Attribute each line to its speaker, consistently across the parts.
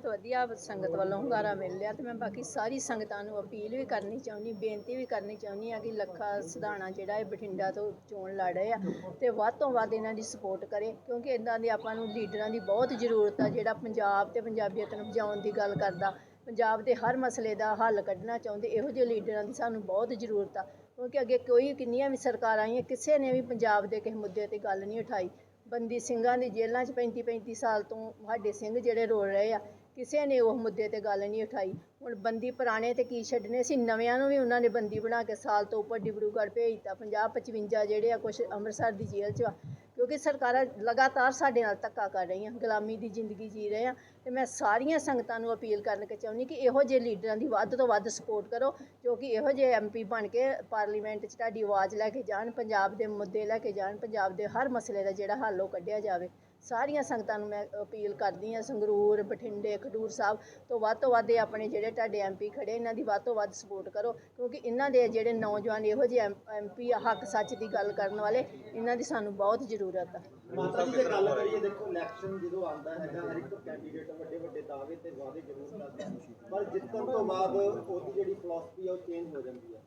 Speaker 1: ਬਹੁਤ ਵਧੀਆ ਸੰਗਤ ਵੱਲੋਂ ਹੁੰਗਾਰਾ ਮਿਲ ਰਿਹਾ ਤੇ ਮੈਂ ਬਾਕੀ ਸਾਰੀ ਸੰਗਤਾਂ ਨੂੰ ਅਪੀਲ ਵੀ ਕਰਨੀ ਚਾਹੁੰਦੀ, ਬੇਨਤੀ ਵੀ ਕਰਨੀ ਚਾਹੁੰਦੀ ਆ ਕਿ ਲੱਖਾ ਸਿਧਾਣਾ ਜਿਹੜਾ ਇਹ ਬਠਿੰਡਾ ਤੋਂ ਚੋਣ ਲੜ ਰਹੇ ਆ ਤੇ ਵੱਧ ਤੋਂ ਵੱਧ ਇਹਨਾਂ ਦੀ ਸਪੋਰਟ ਕਰੇ, ਕਿਉਂਕਿ ਇਦਾਂ ਦੇ ਆਪਾਂ ਨੂੰ ਲੀਡਰਾਂ ਦੀ ਬਹੁਤ ਜ਼ਰੂਰਤ ਆ, ਜਿਹੜਾ ਪੰਜਾਬ ਤੇ ਪੰਜਾਬੀਅਤ ਨੂੰ ਬਚਾਉਣ ਦੀ ਗੱਲ ਕਰਦਾ। ਪੰਜਾਬ ਦੇ ਹਰ ਮਸਲੇ ਦਾ ਹੱਲ ਕੱਢਣਾ ਚਾਹੁੰਦੇ, ਇਹੋ ਜਿਹੇ ਲੀਡਰਾਂ ਦੀ ਸਾਨੂੰ ਬਹੁਤ ਜ਼ਰੂਰਤ ਆ, ਕਿਉਂਕਿ ਅੱਗੇ ਕੋਈ ਕਿੰਨੀਆਂ ਵੀ ਸਰਕਾਰਾਂ ਆਈਆਂ, ਕਿਸੇ ਨੇ ਵੀ ਪੰਜਾਬ ਦੇ ਕਿਸੇ ਮੁੱਦੇ ਤੇ ਗੱਲ ਨਹੀਂ ਉਠਾਈ। ਬੰਦੀ ਸਿੰਘਾਂ ਦੀ ਜੇਲ੍ਹਾਂ 'ਚ 35 35 ਸਾਲ ਤੋਂ ਸਾਡੇ ਸਿੰਘ ਜਿਹੜੇ ਰੋਲ ਰਹੇ ਆ ਕਿਸੇ ਨੇ ਉਹ ਮੁੱਦੇ ਤੇ ਗੱਲ ਨਹੀਂ ਉਠਾਈ। ਹੁਣ ਬੰਦੀ ਪੁਰਾਣੇ ਤੇ ਕੀ ਛੱਡਨੇ ਸੀ? ਨਵਿਆਂ ਨੂੰ ਵੀ ਉਹਨਾਂ ਨੇ ਬੰਦੀ ਬਣਾ ਕੇ ਸਾਲ ਤੋਂ ਉੱਪਰ ਡਿਬਰੂਗੜ੍ਹ ਭੇਜਤਾ। 50 55 ਜਿਹੜੇ ਆ ਕੁਝ ਅੰਮ੍ਰਿਤਸਰ ਦੀ ਜੇਲ੍ਹ 'ਚ ਆ। ਕਿਉਂਕਿ ਸਰਕਾਰਾਂ ਲਗਾਤਾਰ ਸਾਡੇ ਨਾਲ ਧੱਕਾ ਕਰ ਰਹੀਆਂ, ਗੁਲਾਮੀ ਦੀ ਜ਼ਿੰਦਗੀ ਜੀ ਰਹੇ ਆ। ਤੇ ਮੈਂ ਸਾਰੀਆਂ ਸੰਗਤਾਂ ਨੂੰ ਅਪੀਲ ਕਰਨ ਕਿ ਚਾਹੁੰਦੀ ਕਿ ਇਹੋ ਜਿਹੇ ਲੀਡਰਾਂ ਦੀ ਵੱਧ ਤੋਂ ਵੱਧ ਸਪੋਰਟ ਕਰੋ, ਜੋ ਕਿ ਇਹੋ ਜਿਹੇ ਐਮਪੀ ਬਣ ਕੇ ਪਾਰਲੀਮੈਂਟ 'ਚ ਤੁਹਾਡੀ ਆਵਾਜ਼ ਲੈ ਕੇ ਜਾਣ, ਪੰਜਾਬ ਦੇ ਮੁੱਦੇ ਲੈ ਕੇ ਜਾਣ, ਪੰਜਾਬ ਦੇ ਹਰ ਮਸਲੇ ਦਾ ਜਿਹੜਾ ਹੱਲ ਉਹ ਕੱਢਿਆ ਜਾਵੇ। ਸਾਰੀਆਂ ਸੰਗਤਾਂ ਨੂੰ ਮੈਂ ਅਪੀਲ ਕਰਦੀ ਹਾਂ, ਸੰਗਰੂਰ, ਬਠਿੰਡੇ, ਖਡੂਰ ਸਾਹਿਬ ਤੋਂ ਵੱਧ ਤੋਂ ਵੱਧ ਇਹ ਆਪਣੇ ਜਿਹੜੇ ਤੁਹਾਡੇ ਐਮਪੀ ਖੜੇ, ਇਹਨਾਂ ਦੀ ਵੱਧ ਤੋਂ ਵੱਧ ਸਪੋਰਟ ਕਰੋ, ਕਿਉਂਕਿ ਇਹਨਾਂ ਦੇ ਜਿਹੜੇ ਨੌਜਵਾਨ ਇਹੋ ਜਿਹੇ ਐਮਪੀ ਆ, ਹੱਕ ਸੱਚ ਦੀ ਗੱਲ ਕਰਨ ਵਾਲੇ, ਇਹਨਾਂ ਦੀ ਸਾਨੂੰ ਬਹੁਤ ਜ਼ਰੂਰਤ ਆ।
Speaker 2: ਮਾਤਾ ਜੀ, ਜੇ ਗੱਲ ਕਰੀਏ, ਦੇਖੋ ਇਲੈਕਸ਼ਨ ਜਦੋਂ ਆਉਂਦਾ ਹੈਗਾ, ਹਰ ਇੱਕ ਕੈਂਡੀਡੇਟ ਵੱਡੇ ਵੱਡੇ ਦਾਅਵੇ ਤੇ ਵਾਅਦੇ ਜ਼ਰੂਰ ਕਰਦਾ ਪਰ ਜਿੱਤਣ ਤੋਂ ਬਾਅਦ ਉਹਦੀ ਜਿਹੜੀ ਫਿਲਾਸਫੀ ਆ, ਉਹ ਚੇਂਜ ਹੋ ਜਾਂਦੀ ਹੈ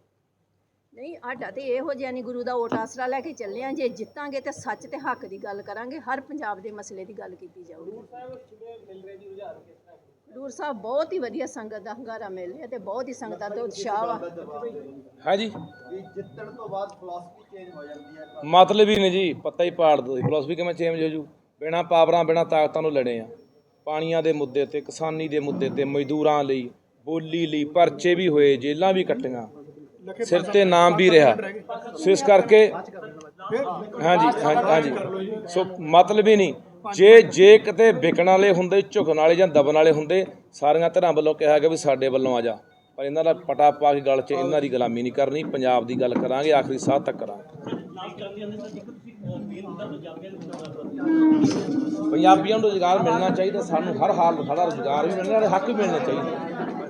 Speaker 1: ਨਹੀਂ ਸਾਡਾ ਤੇ ਇਹੋ ਜਿਹਾ ਨਹੀਂ ਗੁਰੂ ਦਾ ਓਟ ਆਸਰਾ ਲੈ ਕੇ ਚੱਲੇ ਆ। ਜੇ ਜਿੱਤਾਂਗੇ ਤੇ ਸੱਚ ਤੇ ਹੱਕ ਦੀ ਗੱਲ ਕਰਾਂਗੇ ਹਰ ਪੰਜਾਬ ਦੇ ਮਸਲੇ ਦੀ ਗੱਲ ਕੀਤੀ ਜਾਊਗੀ। ਖਡੂਰ ਸਾਹਿਬ ਬਹੁਤ ਹੀ ਵਧੀਆ ਸੰਗਤ ਦਾ ਹੰਗਾਰਾ ਮਿਲ ਰਿਹਾ ਤੇ ਬਹੁਤ ਹੀ ਸੰਗਤਾਂ ਤੇ ਉਤਸ਼ਾਹ
Speaker 2: ਦਿਓ।
Speaker 3: ਹਾਂਜੀ।
Speaker 2: ਜਿੱਤਣ ਤੋਂ ਬਾਅਦ ਫਿਲਾਸਫੀ ਚੇਂਜ ਹੋ ਜਾਂਦੀ ਹੈ।
Speaker 3: ਮਤਲਬ ਹੀ ਨਹੀਂ ਜੀ ਪੱਤਾ ਹੀ ਪਾੜ ਦੋ ਫਿਲਾਸਫੀ ਕਿਵੇਂ ਚੇਂਜ ਹੋ ਜੂ? ਬਿਨਾ ਪਾਵਰਾਂ ਬਿਨਾ ਤਾਕਤਾਂ ਨੂੰ ਲੜੇ ਆ। ਪਾਣੀਆਂ ਦੇ ਮੁੱਦੇ ਤੇ ਕਿਸਾਨੀ ਦੇ ਮੁੱਦੇ ਤੇ ਮਜ਼ਦੂਰਾਂ ਲਈ ਬੋਲੀ ਲਈ ਪਰਚੇ ਵੀ ਹੋਏ ਜੇਲਾਂ ਵੀ ਕੱਟੀਆਂ। ਸਿਰ ਤੇ ਨਾਮ ਵੀ ਰਿਹਾ। ਸੋ ਇਸ ਕਰਕੇ ਹਾਂਜੀ ਹਾਂਜੀ ਹਾਂਜੀ। ਸੋ ਮਤਲਬ ਹੀ ਨਹੀਂ। ਜੇ ਜੇ ਕਿਤੇ ਵਿਕਣ ਵਾਲੇ ਹੁੰਦੇ ਝੁਕਣ ਵਾਲੇ ਜਾਂ ਦਬਣ ਵਾਲੇ ਹੁੰਦੇ ਸਾਰੀਆਂ ਧਿਰਾਂ ਵੱਲੋਂ ਕਿਹਾ ਗਿਆ ਵੀ ਸਾਡੇ ਵੱਲੋਂ ਆ ਜਾ। ਪਰ ਇਹਨਾਂ ਦਾ ਪਟਾ ਪਾ ਕੇ ਗਲ 'ਚ ਇਹਨਾਂ ਦੀ ਗੁਲਾਮੀ ਨਹੀਂ ਕਰਨੀ। ਪੰਜਾਬ ਦੀ ਗੱਲ ਕਰਾਂਗੇ ਆਖਰੀ ਸਾਹ ਤੱਕ ਕਰਾਂਗੇ। ਪੰਜਾਬੀਆਂ ਨੂੰ ਰੁਜ਼ਗਾਰ ਮਿਲਣਾ ਚਾਹੀਦਾ। ਸਾਨੂੰ ਹਰ ਹਾਲ ਸਾਡਾ ਰੁਜ਼ਗਾਰ ਵੀ ਮਿਲਣਾ ਤੇ ਹੱਕ ਵੀ ਮਿਲਣੇ ਚਾਹੀਦੇ।